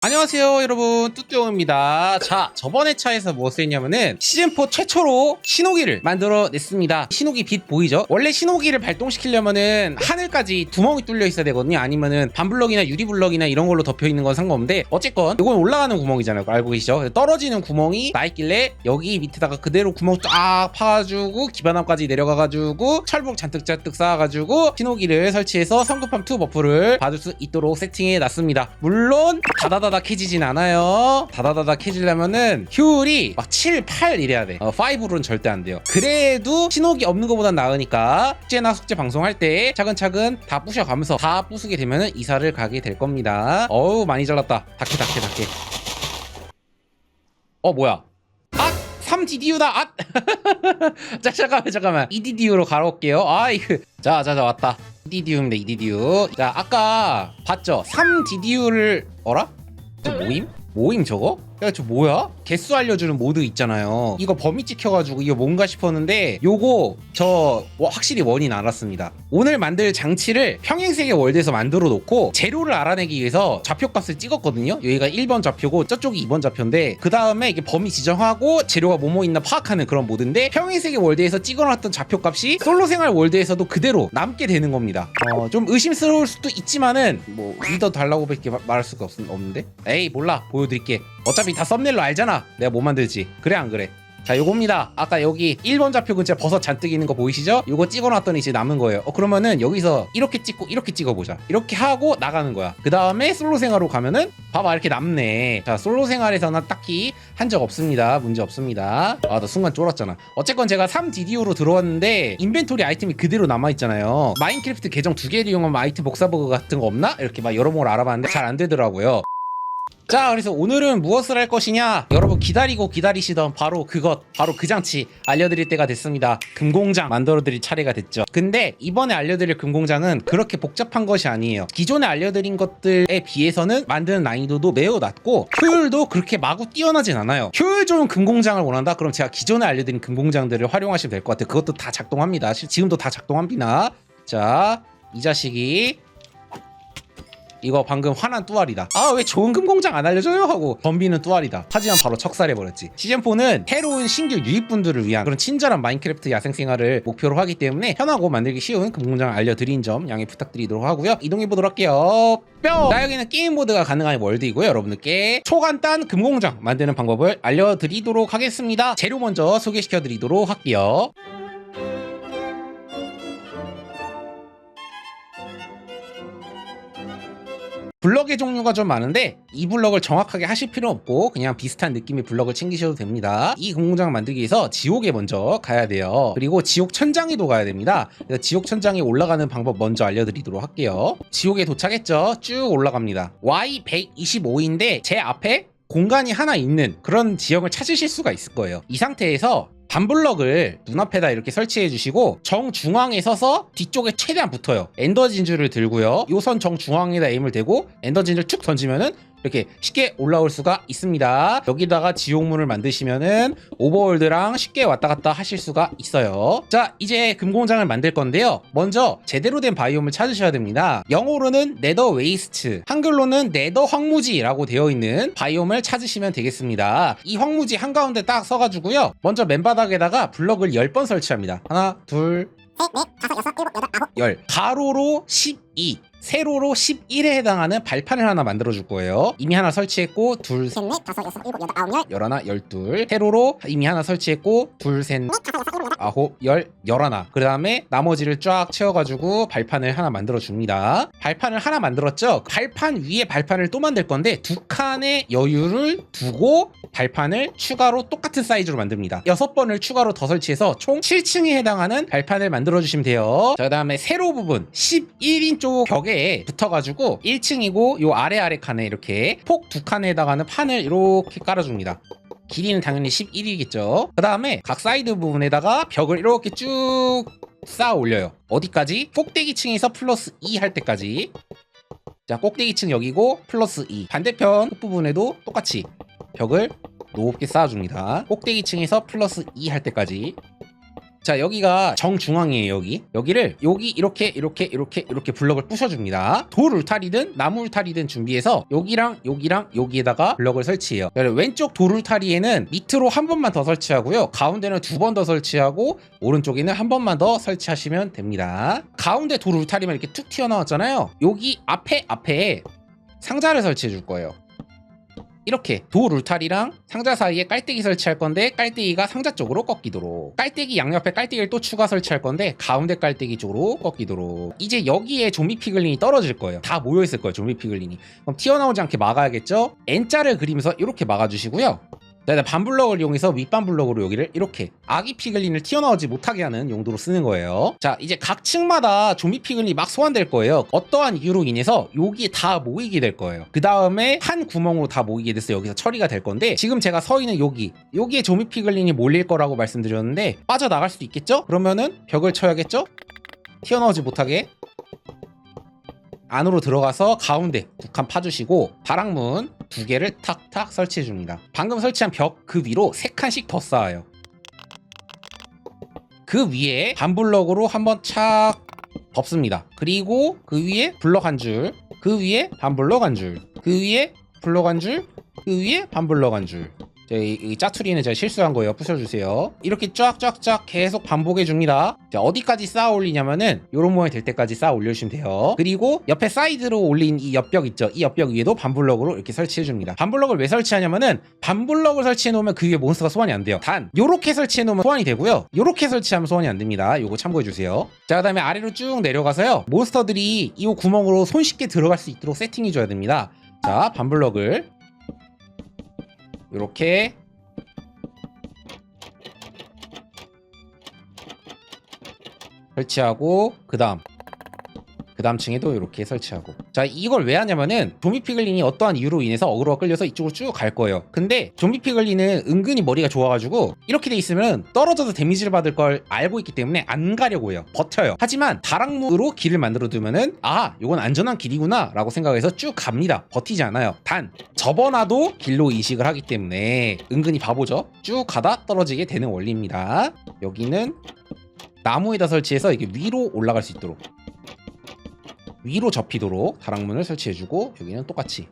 안녕하세요 여러분. 뚜뚜용입니다. 자 저번에 차에서 무엇을 했냐면은 시즌4 최초로 신호기를 만들어 냈습니다. 신호기 빛 보이죠? 원래 신호기를 발동시키려면은 하늘까지 구멍이 뚫려 있어야 되거든요. 아니면은 반블럭이나 유리블럭이나 이런 걸로 덮여 있는 건 상관없는데 어쨌건 이건 올라가는 구멍이잖아요. 알고 계시죠? 떨어지는 구멍이 나 있길래 여기 밑에다가 그대로 구멍 쫙 파가지고 기반함까지 내려가가지고 철봉 잔뜩 잔뜩 쌓아가지고 신호기를 설치해서 성급함 2 버프를 받을 수 있도록 세팅해 놨습니다. 물론 다다다 닥해지진 않아요. 다다다닥해지려면은 효율이 막 7, 8 이래야 돼. 어, 5로는 절대 안 돼요. 그래도 신호기 없는 것보단 나으니까 숙제나 숙제 방송할 때 차근차근 다 부셔가면서 다 부수게 되면은 이사를 가게 될 겁니다. 어우 많이 잘랐다. 닥해 닥해 닥해 어 뭐야? 아 3DDU다 아 자 잠깐만 잠깐만. EDDU로 갈아올게요. 아 이거 자 자 자 왔다. EDDU입니다 EDDU 자 아까 봤죠? 3DDU를 어라? 저 모임? 모임 저거? 야 저 뭐야? 개수 알려주는 모드 있잖아요. 이거 범위 찍혀가지고 이거 뭔가 싶었는데 요거 저 와, 확실히 원인 알았습니다. 오늘 만들 장치를 평행세계 월드에서 만들어 놓고 재료를 알아내기 위해서 좌표값을 찍었거든요. 여기가 1번 좌표고 저쪽이 2번 좌표인데 그 다음에 이게 범위 지정하고 재료가 뭐뭐 있나 파악하는 그런 모드인데 평행세계 월드에서 찍어놨던 좌표값이 솔로생활 월드에서도 그대로 남게 되는 겁니다. 어, 좀 의심스러울 수도 있지만은 뭐 리더 달라고밖에 마- 말할 수가 없, 없는데? 에이 몰라. 보여드릴게 어차피 다 썸네일로 알잖아. 내가 뭐 만들지? 그래 안 그래? 자 요겁니다. 아까 여기 1번 좌표 근처에 버섯 잔뜩 있는 거 보이시죠? 요거 찍어놨더니 이제 남은 거예요. 어 그러면은 여기서 이렇게 찍고 이렇게 찍어보자. 이렇게 하고 나가는 거야. 그 다음에 솔로 생활로 가면은 봐봐 이렇게 남네. 자 솔로 생활에서는 딱히 한 적 없습니다. 문제 없습니다. 아 나 순간 쫄았잖아. 어쨌건 제가 3DDU로 들어왔는데 인벤토리 아이템이 그대로 남아있잖아요. 마인크래프트 계정 두 개를 이용하면 아이템 복사버그 같은 거 없나? 이렇게 막 여러모로 알아봤는데 잘 안 되더라고요 자 그래서 오늘은 무엇을 할 것이냐? 여러분 기다리고 기다리시던 바로 그것 바로 그 장치 알려드릴 때가 됐습니다. 금공장 만들어 드릴 차례가 됐죠. 근데 이번에 알려드릴 금공장은 그렇게 복잡한 것이 아니에요. 기존에 알려드린 것들에 비해서는 만드는 난이도도 매우 낮고 효율도 그렇게 마구 뛰어나진 않아요. 효율 좋은 금공장을 원한다? 그럼 제가 기존에 알려드린 금공장들을 활용하시면 될 것 같아요. 그것도 다 작동합니다. 실- 지금도 다 작동합니다. 자 이 자식이 이거 방금 화난 뚜알이다. 아 왜 좋은 금공장 안 알려줘요? 하고 덤비는 뚜알이다. 하지만 바로 척살해버렸지. 시즌4는 새로운 신규 유입분들을 위한 그런 친절한 마인크래프트 야생생활을 목표로 하기 때문에 편하고 만들기 쉬운 금공장을 알려드린 점 양해 부탁드리도록 하고요. 이동해보도록 할게요. 뿅! 자 여기는 게임 모드가 가능한 월드이고요. 여러분들께 초간단 금공장 만드는 방법을 알려드리도록 하겠습니다. 재료 먼저 소개시켜드리도록 할게요. 블럭의 종류가 좀 많은데 이 블럭을 정확하게 하실 필요 없고 그냥 비슷한 느낌의 블럭을 챙기셔도 됩니다. 이 공장을 만들기 위해서 지옥에 먼저 가야 돼요. 그리고 지옥 천장에도 가야 됩니다. 지옥 천장에 올라가는 방법 먼저 알려드리도록 할게요. 지옥에 도착했죠. 쭉 올라갑니다. Y125인데 제 앞에 공간이 하나 있는 그런 지역을 찾으실 수가 있을 거예요. 이 상태에서 반블럭을 눈앞에다 이렇게 설치해 주시고 정중앙에 서서 뒤쪽에 최대한 붙어요. 엔더 진주를 들고요. 요선 정중앙에다 에임을 대고 엔더 진주를 쭉 던지면은 이렇게 쉽게 올라올 수가 있습니다. 여기다가 지옥문을 만드시면은 오버월드랑 쉽게 왔다 갔다 하실 수가 있어요. 자 이제 금공장을 만들 건데요. 먼저 제대로 된 바이옴을 찾으셔야 됩니다. 영어로는 네더 웨이스트 한글로는 네더 황무지라고 되어 있는 바이옴을 찾으시면 되겠습니다. 이 황무지 한가운데 딱 써가지고요. 먼저 맨바닥에다가 블럭을 10번 설치합니다. 하나 둘 열. 가로로 12 세로로 11에 해당하는 발판을 하나 만들어 줄 거예요 이미 하나 설치했고 둘 셋, 넷, 다섯, 여섯, 일곱, 여덟, 아홉, 열. 열하나 열둘 세로로 이미 하나 설치했고 둘 셋 넷, 다섯, 여섯, 일곱, 여덟. 아홉, 열, 열하나. 그 다음에 나머지를 쫙 채워가지고 발판을 하나 만들어 줍니다. 발판을 하나 만들었죠? 발판 위에 발판을 또 만들 건데 두 칸의 여유를 두고 발판을 추가로 똑같은 사이즈로 만듭니다. 여섯 번을 추가로 더 설치해서 총 7층에 해당하는 발판을 만들어 주시면 돼요. 자, 그 다음에 세로 부분 11인 쪽 벽에 붙어가지고 1층이고 요 아래 아래 칸에 이렇게 폭 두 칸에 해당하는 판을 이렇게 깔아줍니다. 길이는 당연히 11이겠죠. 그 다음에 각 사이드 부분에다가 벽을 이렇게 쭉 쌓아 올려요. 어디까지? 꼭대기층에서 플러스 2 할 때까지. 자, 꼭대기층 여기고 플러스 2. 반대편 끝부분에도 똑같이 벽을 높게 쌓아줍니다. 꼭대기층에서 플러스 2 할 때까지. 자 여기가 정중앙이에요 여기. 여기를 여기 이렇게 이렇게 이렇게 이렇게 블럭을 부셔줍니다. 돌 울타리든 나무 울타리든 준비해서 여기랑 여기랑 여기에다가 블럭을 설치해요. 왼쪽 돌 울타리에는 밑으로 한 번만 더 설치하고요. 가운데는 두 번 더 설치하고 오른쪽에는 한 번만 더 설치하시면 됩니다. 가운데 돌 울타리만 이렇게 툭 튀어나왔잖아요. 여기 앞에 앞에 상자를 설치해 줄 거예요 이렇게 돌 울타리랑 상자 사이에 깔때기 설치할 건데 깔때기가 상자 쪽으로 꺾이도록 깔때기 양옆에 깔때기를 또 추가 설치할 건데 가운데 깔때기 쪽으로 꺾이도록. 이제 여기에 좀비 피글린이 떨어질 거예요. 다 모여 있을 거예요 좀비 피글린이. 그럼 튀어나오지 않게 막아야겠죠? N자를 그리면서 이렇게 막아주시고요 네, 반블럭을 이용해서 윗반 블럭으로 여기를 이렇게 아기 피글린을 튀어나오지 못하게 하는 용도로 쓰는 거예요. 자, 이제 각 층마다 좀비 피글린이 막 소환될 거예요. 어떠한 이유로 인해서 여기에 다 모이게 될 거예요. 그 다음에 한 구멍으로 다 모이게 돼서 여기서 처리가 될 건데 지금 제가 서 있는 여기 여기에 좀비 피글린이 몰릴 거라고 말씀드렸는데 빠져나갈 수도 있겠죠? 그러면은 벽을 쳐야겠죠? 튀어나오지 못하게 안으로 들어가서 가운데 두칸 파주시고 바락문 두 개를 탁탁 설치해 줍니다. 방금 설치한 벽 그 위로 세 칸씩 더 쌓아요. 그 위에 반블럭으로 한번 착 덮습니다. 그리고 그 위에 블럭 한 줄, 그 위에 반블럭 한 줄, 그 위에 블럭 한 줄, 그 위에 반블럭 한 줄. 이, 이 짜투리는 제가 실수한 거예요. 부셔주세요. 이렇게 쫙쫙쫙 계속 반복해 줍니다. 자, 어디까지 쌓아 올리냐면은 요런 모양이 될 때까지 쌓아 올려주시면 돼요. 그리고 옆에 사이드로 올린 이 옆벽 있죠? 이 옆벽 위에도 반블럭으로 이렇게 설치해 줍니다. 반블럭을 왜 설치하냐면은 반블럭을 설치해 놓으면 그 위에 몬스터가 소환이 안 돼요. 단 요렇게 설치해 놓으면 소환이 되고요. 요렇게 설치하면 소환이 안 됩니다. 요거 참고해 주세요. 자, 그다음에 아래로 쭉 내려가서요. 몬스터들이 이 구멍으로 손쉽게 들어갈 수 있도록 세팅해 줘야 됩니다. 자, 반블럭을 요렇게. 설치하고 그 다음 그 다음 층에도 이렇게 설치하고. 자 이걸 왜 하냐면은 좀비 피글린이 어떠한 이유로 인해서 어그로가 끌려서 이쪽으로 쭉 갈 거예요. 근데 좀비 피글린은 은근히 머리가 좋아가지고 이렇게 돼 있으면 떨어져서 데미지를 받을 걸 알고 있기 때문에 안 가려고 해요. 버텨요. 하지만 다락문으로 길을 만들어 두면은 아 이건 안전한 길이구나 라고 생각해서 쭉 갑니다. 버티지 않아요. 단 접어놔도 길로 인식을 하기 때문에 은근히 바보죠? 쭉 가다 떨어지게 되는 원리입니다. 여기는 나무에다 설치해서 이게 위로 올라갈 수 있도록 위로 접히도록 다락문을 설치해주고 여기는 똑같이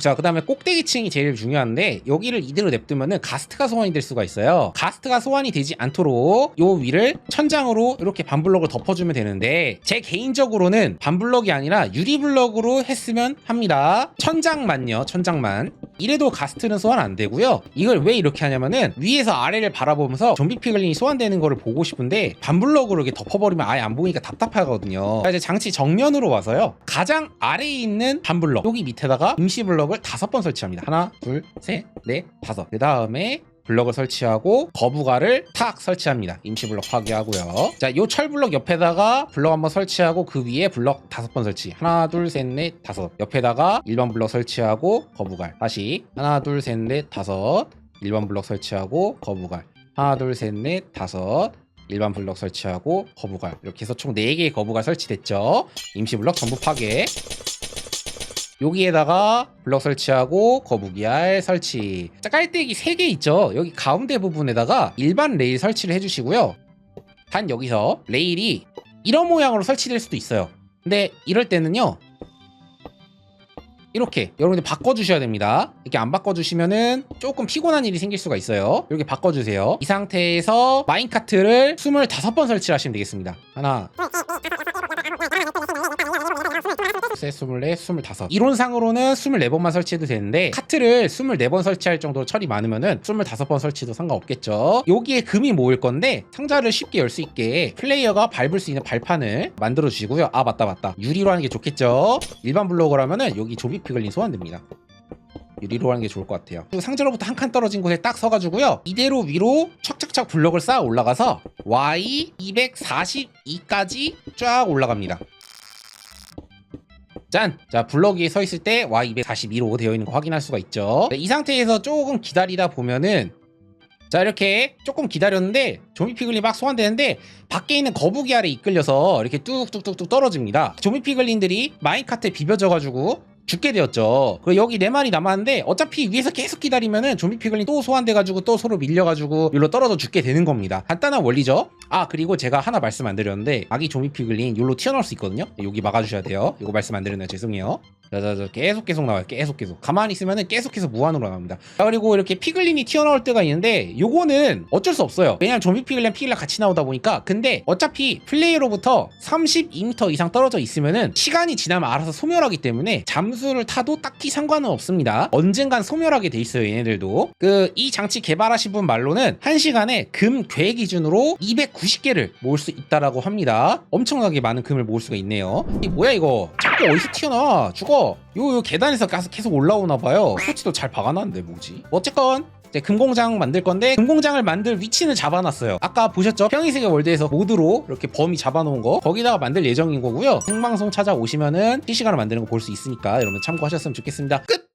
자, 그 다음에 꼭대기층이 제일 중요한데, 여기를 이대로 냅두면은 가스트가 소환이 될 수가 있어요. 가스트가 소환이 되지 않도록 요 위를 천장으로 이렇게 반블럭을 덮어주면 되는데, 제 개인적으로는 반블럭이 아니라 유리블럭으로 했으면 합니다. 천장만요, 천장만. 이래도 가스트는 소환 안 되고요. 이걸 왜 이렇게 하냐면은, 위에서 아래를 바라보면서 좀비 피글린이 소환되는 거를 보고 싶은데, 반블럭으로 이렇게 덮어버리면 아예 안 보이니까 답답하거든요. 자, 이제 장치 정면으로 와서요. 가장 아래에 있는 반블럭, 여기 밑에다가 임시 블럭 블럭을 다섯 번 설치합니다. 하나, 둘, 셋, 넷, 다섯. 그 다음에 블럭을 설치하고 거부가를 탁 설치합니다. 임시 블럭 파괴하고요. 자, 요 철 블럭 옆에다가 블럭 한번 설치하고 그 위에 블럭 다섯 번 설치. 하나, 둘, 셋, 넷, 다섯. 옆에다가 일반 블럭 설치하고 거부갈. 다시 하나, 둘, 셋, 넷, 다섯. 일반 블럭 설치하고 거부갈. 하나, 둘, 셋, 넷, 다섯. 일반 블럭 설치하고 거부갈. 이렇게 해서 총 4개의 거부갈 설치됐죠. 임시 블럭 전부 파괴. 여기에다가 블럭 설치하고 거북이알 설치. 자 깔때기 3개 있죠? 여기 가운데 부분에다가 일반 레일 설치를 해주시고요. 단 여기서 레일이 이런 모양으로 설치될 수도 있어요. 근데 이럴 때는요 이렇게 여러분들 바꿔주셔야 됩니다. 이렇게 안 바꿔주시면은 조금 피곤한 일이 생길 수가 있어요. 이렇게 바꿔주세요. 이 상태에서 마인카트를 25번 설치를 하시면 되겠습니다. 하나 셋, 스물넷, 스물다섯. 이론상으로는 스물네 번만 설치해도 되는데 카트를 스물네 번 설치할 정도로 철이 많으면은 스물다섯 번 설치도 상관없겠죠. 여기에 금이 모일 건데 상자를 쉽게 열 수 있게 플레이어가 밟을 수 있는 발판을 만들어 주시고요. 아 맞다 맞다. 유리로 하는 게 좋겠죠. 일반 블록으로하면은 여기 조비 피글린 소환됩니다. 유리로 하는 게 좋을 것 같아요. 그리고 상자로부터 한 칸 떨어진 곳에 딱 서가지고요. 이대로 위로 척척척 블럭을 쌓아 올라가서 Y 242까지 쫙 올라갑니다. 짠! 자, 블럭 위에 서 있을 때 Y242로 되어 있는 거 확인할 수가 있죠. 네, 이 상태에서 조금 기다리다 보면은 자, 이렇게 조금 기다렸는데 조미 피글린 막 소환되는데 밖에 있는 거북이 아래 이끌려서 이렇게 뚝뚝뚝뚝 떨어집니다. 조미 피글린들이 마인카트에 비벼져가지고 죽게 되었죠. 그리고 여기 네 마리 남았는데 어차피 위에서 계속 기다리면은 좀비 피글린 또 소환돼가지고 또 서로 밀려가지고 여기로 떨어져 죽게 되는 겁니다. 간단한 원리죠. 아 그리고 제가 하나 말씀 안 드렸는데 아기 좀비 피글린 여기로 튀어나올 수 있거든요. 여기 막아주셔야 돼요. 이거 말씀 안 드렸네요. 죄송해요. 자자자 계속 계속 나와요. 계속 계속 가만히 있으면은 계속해서 무한으로 나옵니다. 자, 그리고 이렇게 피글린이 튀어나올 때가 있는데 요거는 어쩔 수 없어요. 왜냐면 좀비 피글린 피글린 같이 나오다 보니까 근데 어차피 플레이로부터 32m 이상 떨어져 있으면은 시간이 지나면 알아서 소멸하기 때문에 잠수 를 타도 딱히 상관은 없습니다. 언젠간 소멸하게 돼 있어요. 얘네들도 그 이 장치 개발하신 분 말로는 한 시간에 금 괴 기준으로 290개를 모을 수 있다라고 합니다. 엄청나게 많은 금을 모을 수가 있네요. 이 뭐야 이거? 자꾸 어디서 튀어나와? 죽어. 요, 요 계단에서 계속 올라오나 봐요. 스위치도 잘 박아놨는데 뭐지? 어쨌건 이제 금공장 만들 건데 금공장을 만들 위치는 잡아놨어요. 아까 보셨죠? 평이세계 월드에서 모드로 이렇게 범위 잡아놓은 거 거기다가 만들 예정인 거고요. 생방송 찾아오시면은 실시간으로 만드는 거 볼 수 있으니까 여러분 참고하셨으면 좋겠습니다. 끝!